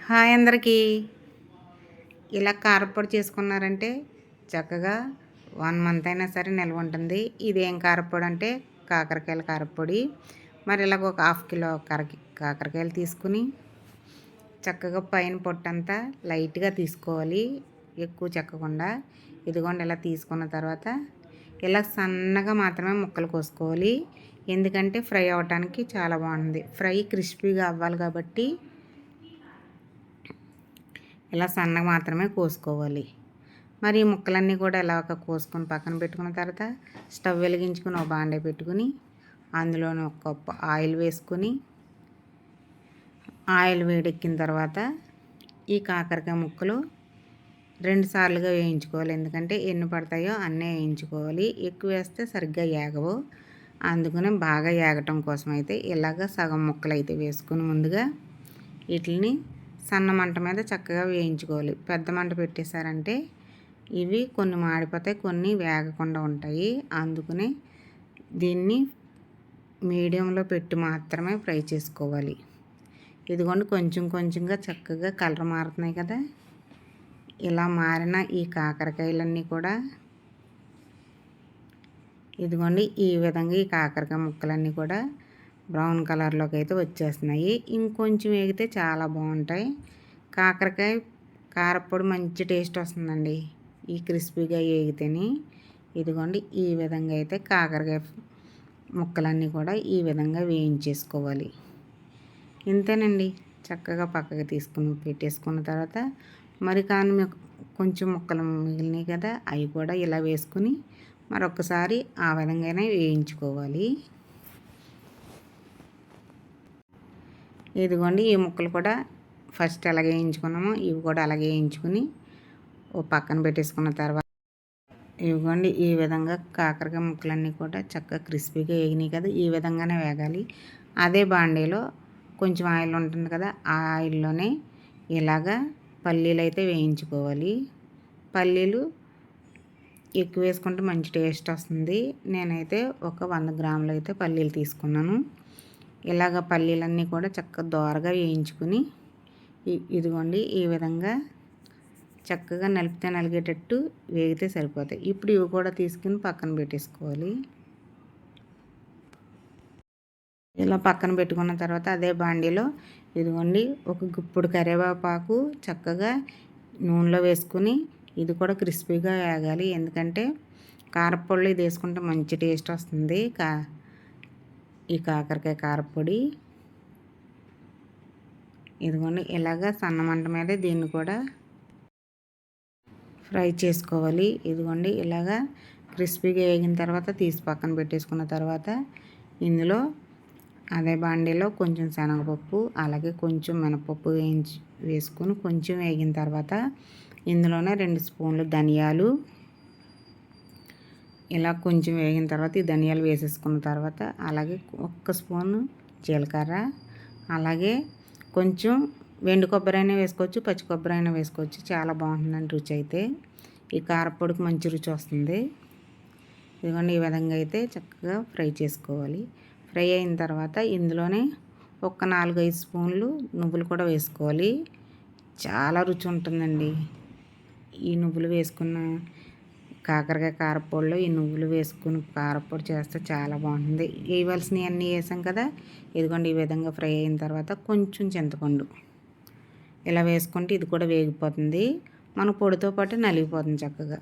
Hi అందరికీ. ఇలా కారపొడి చేసుకున్నారంటే చక్కగా వన్ మంత్ అయినా సరే నిల్వ ఉంటుంది. ఇదేం కారపొడి అంటే కాకరకాయల కారపొడి మరి ఇలాగ ఒక హాఫ్ కిలో కరకి కాకరకాయలు తీసుకుని చక్కగా పైన పొట్టంతా లైట్గా తీసుకోవాలి. ఎక్కువ చెక్కకుండా. ఇదిగోండి ఇలా తీసుకున్న తర్వాత ఇలా సన్నగా మాత్రమే ముక్కలు కోసుకోవాలి. ఎందుకంటే ఫ్రై అవ్వటానికి చాలా బాగుంది ఫ్రై క్రిస్పీగా అవ్వాలి కాబట్టి ఇలా సన్నగా మాత్రమే కోసుకోవాలి. మరి ఈ ముక్కలన్నీ కూడా ఇలా ఒక కోసుకొని పక్కన పెట్టుకున్న తర్వాత స్టవ్ వెలిగించుకుని ఒక బాండే పెట్టుకుని అందులోనే ఒక కప్పు ఆయిల్ వేసుకొని ఆయిల్ వేడెక్కిన తర్వాత ఈ కాకరకాయ ముక్కలు రెండు సార్లుగా వేయించుకోవాలి. ఎందుకంటే ఎన్ని పడతాయో అన్నీ వేయించుకోవాలి. ఎక్కువ వేస్తే సరిగ్గా ఏగవు. అందుకనే బాగా ఏగటం కోసం అయితే ఇలాగ సగం ముక్కలు అయితే వేసుకుని ముందుగా వీటిని సన్న మంట మీద చక్కగా వేయించుకోవాలి. పెద్ద మంట పెట్టేశారంటే ఇవి కొన్ని మాడిపోతాయి కొన్ని వేగకుండా ఉంటాయి. అందుకనే దీన్ని మీడియంలో పెట్టి మాత్రమే ఫ్రై చేసుకోవాలి. ఇదిగోండి కొంచెం కొంచెంగా చక్కగా కలర్ మారుతున్నాయి కదా. ఇలా మారిన ఈ కాకరకాయలన్నీ కూడా ఇదిగోండి ఈ విధంగా ఈ కాకరకాయ ముక్కలన్నీ కూడా బ్రౌన్ కలర్లోకి అయితే వచ్చేస్తున్నాయి. ఇంకొంచెం వేగితే చాలా బాగుంటాయి. కాకరకాయ కారపొడి మంచి టేస్ట్ వస్తుందండి. ఈ క్రిస్పీగా వేగితేనే. ఇదిగోండి ఈ విధంగా అయితే కాకరకాయ ముక్కలన్నీ కూడా ఈ విధంగా వేయించేసుకోవాలి. ఇంతేనండి. చక్కగా పక్కకి తీసుకుని పెట్టేసుకున్న తర్వాత మరి కానీ కొంచెం ముక్కలు మిగిలినాయి కదా అవి కూడా ఇలా వేసుకుని మరొకసారి ఆ విధంగానే వేయించుకోవాలి. ఇదిగోండి ఈ ముక్కలు కూడా ఫస్ట్ అలాగే వేయించుకున్నాము. ఇవి కూడా అలాగే వేయించుకుని ఓ పక్కన పెట్టేసుకున్న తర్వాత ఇవిగోండి ఈ విధంగా కాకరకాయ ముక్కలన్నీ కూడా చక్కగా క్రిస్పీగా వేగినాయి కదా ఈ విధంగానే వేగాలి. అదే బాండీలో కొంచెం ఆయిల్ ఉంటుంది కదా ఆ ఆయిల్లోనే ఇలాగా పల్లీలు అయితే వేయించుకోవాలి. పల్లీలు ఎక్కువ వేసుకుంటే మంచి టేస్ట్ వస్తుంది. నేనైతే ఒక వంద గ్రాములు అయితే పల్లీలు తీసుకున్నాను. ఇలాగ పల్లీలన్నీ కూడా చక్కగా దోరగా వేయించుకుని ఇదిగోండి ఈ విధంగా చక్కగా నలిపితే నలిగేటట్టు వేగితే సరిపోతాయి. ఇప్పుడు ఇవి కూడా తీసుకుని పక్కన పెట్టేసుకోవాలి. ఇలా పక్కన పెట్టుకున్న తర్వాత అదే బాండీలో ఇదిగోండి ఒక గుప్పుడు కరివేపాకు చక్కగా నూనెలో వేసుకుని ఇది కూడా క్రిస్పీగా వేగాలి. ఎందుకంటే కారపొళ్ళు ఇది వేసుకుంటే మంచి టేస్ట్ వస్తుంది. కా ఈ కాకరకాయ కారపొడి. ఇదిగోండి ఇలాగ సన్నమంట మీద దీన్ని కూడా ఫ్రై చేసుకోవాలి. ఇదిగోండి ఇలాగా క్రిస్పీగా వేగిన తర్వాత తీసి పక్కన పెట్టేసుకున్న తర్వాత ఇందులో అదే బాండీలో కొంచెం శనగపప్పు అలాగే కొంచెం మినపప్పు వేయించి వేసుకొని కొంచెం వేగిన తర్వాత ఇందులోనే రెండు స్పూన్లు ధనియాలు ఇలా కొంచెం వేగిన తర్వాత ఈ ధనియాలు వేసేసుకున్న తర్వాత అలాగే ఒక్క స్పూన్ జీలకర్ర అలాగే కొంచెం వెండి కొబ్బరి అయినా వేసుకోవచ్చు పచ్చి కొబ్బరి అయినా వేసుకోవచ్చు. చాలా బాగుంటుందండి రుచి అయితే. ఈ కారపొడికి మంచి రుచి వస్తుంది. ఇదిగోండి ఈ విధంగా అయితే చక్కగా ఫ్రై చేసుకోవాలి. ఫ్రై అయిన తర్వాత ఇందులోనే ఒక నాలుగైదు స్పూన్లు నువ్వులు కూడా వేసుకోవాలి. చాలా రుచి ఉంటుందండి. ఈ నువ్వులు వేసుకున్న కాకరకాయ కారపొడిలో ఈ నువ్వులు వేసుకుని కారపొడి చేస్తే చాలా బాగుంటుంది. వేయవలసినవి అన్నీ వేసాం కదా? ఇదిగోండి ఈ విధంగా ఫ్రై అయిన తర్వాత కొంచెం చింతపండు. ఇలా వేసుకుంటే ఇది కూడా వేగిపోతుంది. మన పొడితో పాటు నలిగిపోతుంది చక్కగా.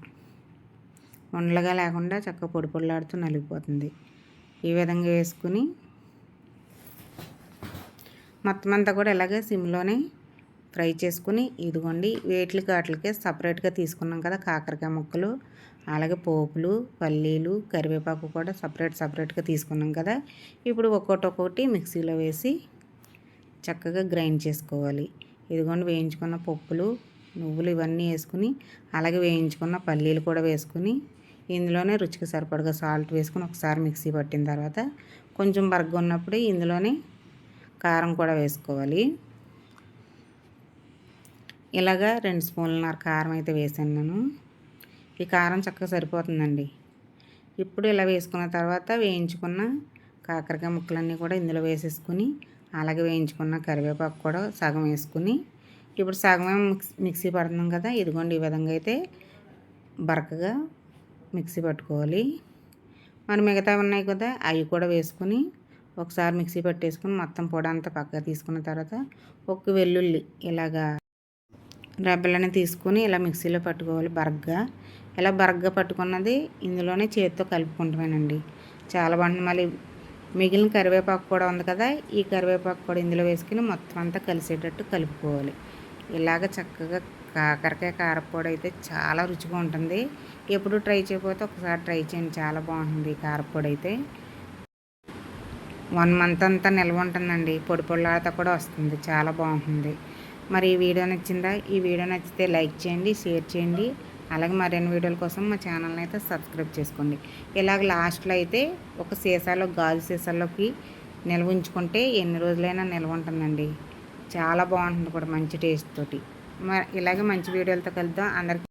ఉండలుగా లేకుండా చక్కగా పొడి పొడిలాడుతూ నలిగిపోతుంది. ఈ విధంగా వేసుకుని మొత్తం అంతా కూడా ఇలాగే సిమ్లోనే ఫ్రై చేసుకుని ఇదిగోండి వేట్లకి వాటికి సపరేట్గా తీసుకున్నాం కదా కాకరకాయ ముక్కలు అలాగే పోపులు పల్లీలు కరివేపాకు కూడా సపరేట్ సపరేట్గా తీసుకున్నాం కదా. ఇప్పుడు ఒక్కొక్కటి మిక్సీలో వేసి చక్కగా గ్రైండ్ చేసుకోవాలి. ఇదిగోండి వేయించుకున్న పప్పులు నువ్వులు ఇవన్నీ వేసుకుని అలాగే వేయించుకున్న పల్లీలు కూడా వేసుకుని ఇందులోనే రుచికి సరిపడగా సాల్ట్ వేసుకుని ఒకసారి మిక్సీ పట్టిన తర్వాత కొంచెం బరగ ఉన్నప్పుడు ఇందులోనే కారం కూడా వేసుకోవాలి. ఇలాగా రెండు స్పూన్లన్నర కారం అయితే వేసాను నేను. ఈ కారం చక్కగా సరిపోతుందండి. ఇప్పుడు ఇలా వేసుకున్న తర్వాత వేయించుకున్న కాకరకాయ ముక్కలన్నీ కూడా ఇందులో వేసేసుకుని అలాగే వేయించుకున్న కరివేపాకు కూడా సగం వేసుకుని ఇప్పుడు సగమే మిక్స్ మిక్సీ పడుతున్నాం కదా ఇదిగోండి ఈ విధంగా అయితే బరకగా మిక్సీ పట్టుకోవాలి. మరి మిగతా ఉన్నాయి కదా అవి కూడా వేసుకుని ఒకసారి మిక్సీ పట్టేసుకుని మొత్తం పొడి అంతా పక్కగా తీసుకున్న తర్వాత ఒక వెల్లుల్లి ఇలాగా రబ్బలని తీసుకుని ఇలా మిక్సీలో పట్టుకోవాలి బరగ్గా. ఇలా బరగ్గా పట్టుకున్నది ఇందులోనే చేతితో కలుపుకుంటామేనండి చాలా బాగుంటుంది మళ్ళీ మిగిలిన కరివేపాకు కూడా ఉంది కదా ఈ కరివేపాకు కూడా ఇందులో వేసుకుని మొత్తం అంతా కలిసేటట్టు కలుపుకోవాలి. ఇలాగ చక్కగా కాకరకాయ కారపొడి అయితే చాలా రుచిగా ఉంటుంది. ఎప్పుడు ట్రై చేయకపోతే ఒకసారి ట్రై చేయండి. చాలా బాగుంటుంది కారపొడి అయితే. వన్ మంత్ అంతా నిల్వ ఉంటుందండి. పొడి పొడిలాడతా కూడా వస్తుంది. చాలా బాగుంటుంది. మరి ఈ వీడియో నచ్చిందా? ఈ వీడియో నచ్చితే లైక్ చేయండి షేర్ చేయండి. అలాగే మరిన్ని వీడియోల కోసం మా ఛానల్ని అయితే సబ్స్క్రైబ్ చేసుకోండి. ఇలాగ లాస్ట్లో అయితే ఒక సీసాలో గాజు సీసాలోకి నిల్వ ఉంచుకుంటే ఎన్ని రోజులైనా నిల్వ ఉంటుందండి. చాలా బాగుంటుంది కూడా మంచి టేస్ట్ తోటి. మరి ఇలాగే మంచి వీడియోలతో కలుద్దాం. అందరికీ